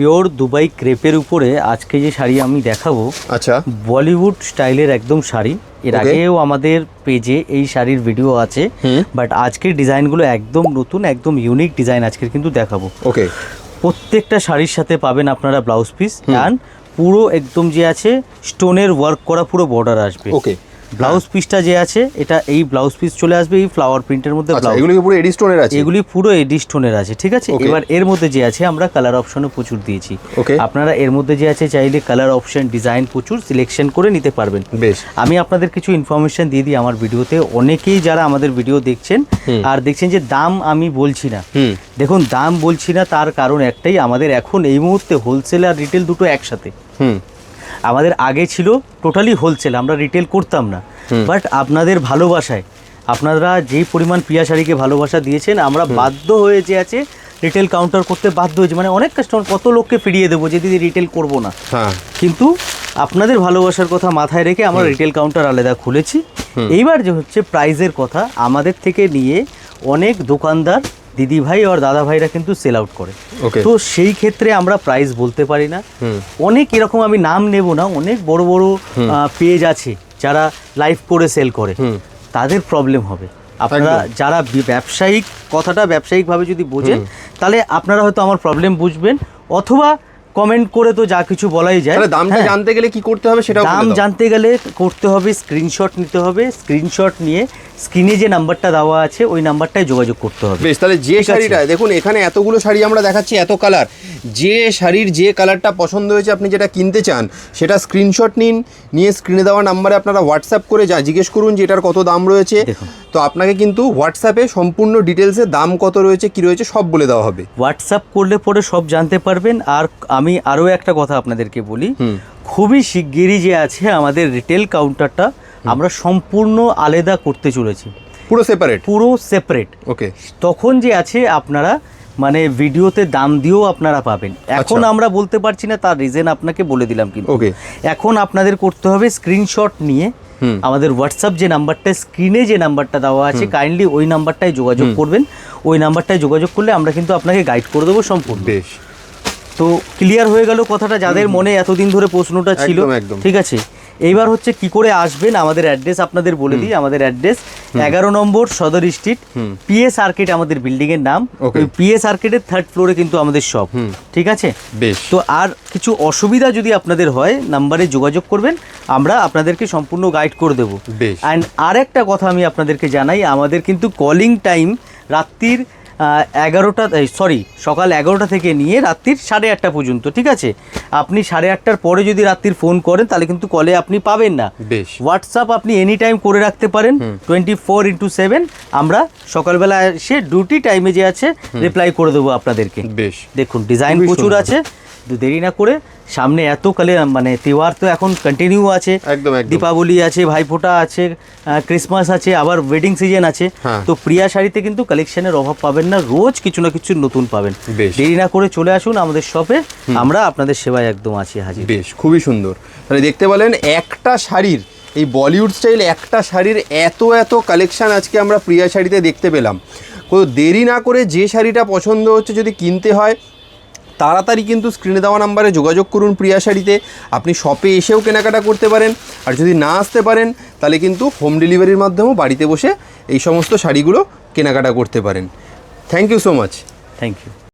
Pure Dubai ক্রেপের উপরে আজকে যে শাড়ি আমি দেখাবো আচ্ছা। বলিউড স্টাইলের একদম শাড়ি। এর আগেও আমাদের পেজে এই শাড়ির ভিডিও আছে বাট আজকের ডিজাইনগুলো একদম নতুন একদম ইউনিক ডিজাইন আজকের কিন্তু দেখাবো। ওকে প্রত্যেকটা শাড়ির সাথে পাবেন আপনারা ব্লাউজ পিস অ্যান্ড পুরো একদম যে আছে স্টোনের ওয়ার্ক করা পুরো বর্ডার আসবে। ওকে ব্লাউজ পিসটা যে আছে এটা এই ব্লাউজ পিস চলে আসবে এই ফ্লাওয়ার প্রিন্টের মধ্যে আচ্ছা এগুলো পুরো এডি স্টোনের আছে? এগুলি পুরো এডি স্টোনের আছে ঠিক আছে? এবার এর মধ্যে যে আছে আমরা কালার অপশনও প্রচুর দিয়েছি. আপনারা এর মধ্যে যে আছে চাইলে কালার অপশন ডিজাইন প্রচুর সিলেকশন করে নিতে পারবেন। বেশ। আমি আপনাদের কিছু ইনফরমেশন দিয়ে দিই আমার ভিডিওতে। অনেকেই যারা আমাদের ভিডিও দেখছেন আর দেখছেন যে দাম আমি বলছি না। হুম। দেখুন দাম বলছি না তার কারণ একটাই আমাদের এখন এই মুহূর্তে হোলসেল আর রিটেল দুটো একসাথে। হুম। আমাদের আগে ছিল টোটালি হোলসেল আমরা রিটেল করতাম না। বাট আপনাদের ভালোবাসায় আপনারা যেই পরিমাণ পিয়া শাড়িকে ভালোবাসা দিয়েছেন আমরা বাধ্য হয়ে যে আছে রিটেল কাউন্টার করতে বাধ্য হয়েছি। মানে অনেক কাস্টমার কত লোককে ফিরিয়ে দেবো যে দিদি রিটেল করব না। হ্যাঁ। কিন্তু আপনাদের ভালোবাসার কথা মাথায় রেখে আমরা রিটেল কাউন্টার আলাদা খুলেছি। এইবার যে হচ্ছে প্রাইজের কথা আমাদের থেকে নিয়ে অনেক দোকানদার দিদি ভাই আর দাদা ভাইরা কিন্তু সেল আউট করে। তো সেই ক্ষেত্রে আমরা প্রাইস বলতে পারি না। অনেক এরকম আমি নাম নেব না অনেক বড় বড় পেজ আছে যারা লাইভ করে সেল করে। তাদের প্রবলেম হবে। আপনারা যারা ব্যবসায়িক কথাটা ব্যবসায়িকভাবে যদি বোঝেন তাহলে আপনারা হয়তো আমার প্রবলেম বুঝবেন অথবা কমেন্ট করে তো যা কিছু বলাই যায়। তাহলে দামটা হ্যাঁ। জানতে গেলে কি করতে হবে সেটাও দাম জানতে গেলে করতে হবে স্ক্রিনশট নিতে হবে স্ক্রিনশট নিয়ে স্ক্রিনে যে নাম্বারটা দেওয়া আছে ওই নাম্বারটায় যোগাযোগ করতে হবে। বেশ তাহলে যে শাড়িটা দেখুন এখানে এতগুলো শাড়ি আমরা দেখাচ্ছি এত কালার যে শাড়ির যে কালারটা পছন্দ হয়েছে আপনি যেটা কিনতে চান সেটা স্ক্রিনশট নিন নিয়ে স্ক্রিনে দেওয়া নাম্বারে আপনারা হোয়াটসঅ্যাপ করে যা জিজ্ঞেস করুন যে এটার কত দাম রয়েছে। তো আপনাকে কিন্তু হোয়াটসঅ্যাপে সম্পূর্ণ ডিটেলসে দাম কত রয়েছে কি রয়েছে সব বলে দেওয়া হবে। হোয়াটসঅ্যাপ করলে পরে সব জানতে পারবেন। আর আমি আরও একটা কথা আপনাদেরকে বলি। খুবই শিগগিরই যে আছে আমাদের রিটেল কাউন্টারটা আমরা সম্পূর্ণ আলাদা করতে চলেছি। পুরো সেপারেট পুরো সেপারেট ওকে তখন যে আছে আপনারা মানে ভিডিওতে দাম দিয়েও আপনারা পাবেন। এখন আচ্ছা। আমরা বলতে পারছি না তার রিজন আপনাকে বলে দিলাম কিন্তু. এখন আপনাদের করতে হবে স্ক্রিনশট নিয়ে আমাদের হোয়াটসঅ্যাপ যে নাম্বারটা স্ক্রিনে যে নাম্বারটা দেওয়া আছে কাইন্ডলি ওই নাম্বারটায় যোগাযোগ করবেন। ওই নাম্বারটায় যোগাযোগ করলে আমরা কিন্তু আপনাকে গাইড করে দেবো সম্পূর্ণ। বেশ। তো ক্লিয়ার হয়ে গেল কথাটা যাদের মনে এতদিন ধরে প্রশ্নটা ছিল। ঠিক আছে? এইবার হচ্ছে কি করে আসবেন? আমাদের অ্যাড্রেস আপনাদের বলে দিই। আমাদের অ্যাড্রেস এগারো নম্বর সদর স্ট্রিট পিএস আর্কেট আমাদের বিল্ডিং এর নাম. ওই পিএস আর্কেটের থার্ড ফ্লোরে কিন্তু আমাদের শপ ঠিক আছে? বেশ। তো আর কিছু অসুবিধা যদি আপনাদের হয় নাম্বারে যোগাযোগ করবেন। আমরা আপনাদেরকে সম্পূর্ণ গাইড করে দেবো। অ্যান্ড আর একটা কথা আমি আপনাদেরকে জানাই আমাদের কিন্তু কলিং টাইম রাত্রির এগারোটা সরি সকাল এগারোটা থেকে নিয়ে রাত্রির সাড়ে আটটা পর্যন্ত ঠিক আছে? আপনি সাড়ে আটটার পরে যদি রাত্রির ফোন করেন তাহলে কিন্তু কলে আপনি পাবেন না। বেশ। হোয়াটসঅ্যাপ আপনি এনি টাইম করে রাখতে পারেন টোয়েন্টি ফোর ইন্টু সেভেন আমরা সকালবেলা এসে ডিউটি টাইমে যে আছে রিপ্লাই করে দেবো আপনাদেরকে। বেশ। দেখুন ডিজাইন প্রচুর আছে। দেরি না করে সামনে এত কালে মানে তিওয়ার তো এখন কন্টিনিউ আছে। একদম। দীপাবলি আছে ভাইফোঁটা আছে ক্রিসমাস আছে আবার ওয়েডিং সিজন আছে। হ্যাঁ। তো প্রিয়া শাড়িতে কিন্তু কালেকশনের অভাব পাবেন না রোজ কিছু না কিছু নতুন পাবেন। দেরি না করে চলে আসুন আমাদের শপে আমরা আপনাদের সেবায় একদম আছি হাজির। বেশ খুবই সুন্দর। তাহলে দেখতে পেলেন একটা শাড়ির এই বলিউড স্টাইল একটা শাড়ির এত এত কালেকশন আজকে আমরা প্রিয়া শাড়িতে দেখতে পেলাম। কোনো দেরি না করে যে শাড়িটা পছন্দ হচ্ছে যদি কিনতে হয় তাড়াতাড়ি কিন্তু স্ক্রিনে দেওয়া নাম্বারে যোগাযোগ করুন প্রিয়া শাড়িতে। আপনি শপে এসেও কেনাকাটা করতে পারেন। আর যদি না আসতে পারেন, তাহলে কিন্তু হোম ডেলিভারির মাধ্যমেও বাড়িতে বসে এই সমস্ত শাড়িগুলো কেনাকাটা করতে পারেন। Thank you so much thank you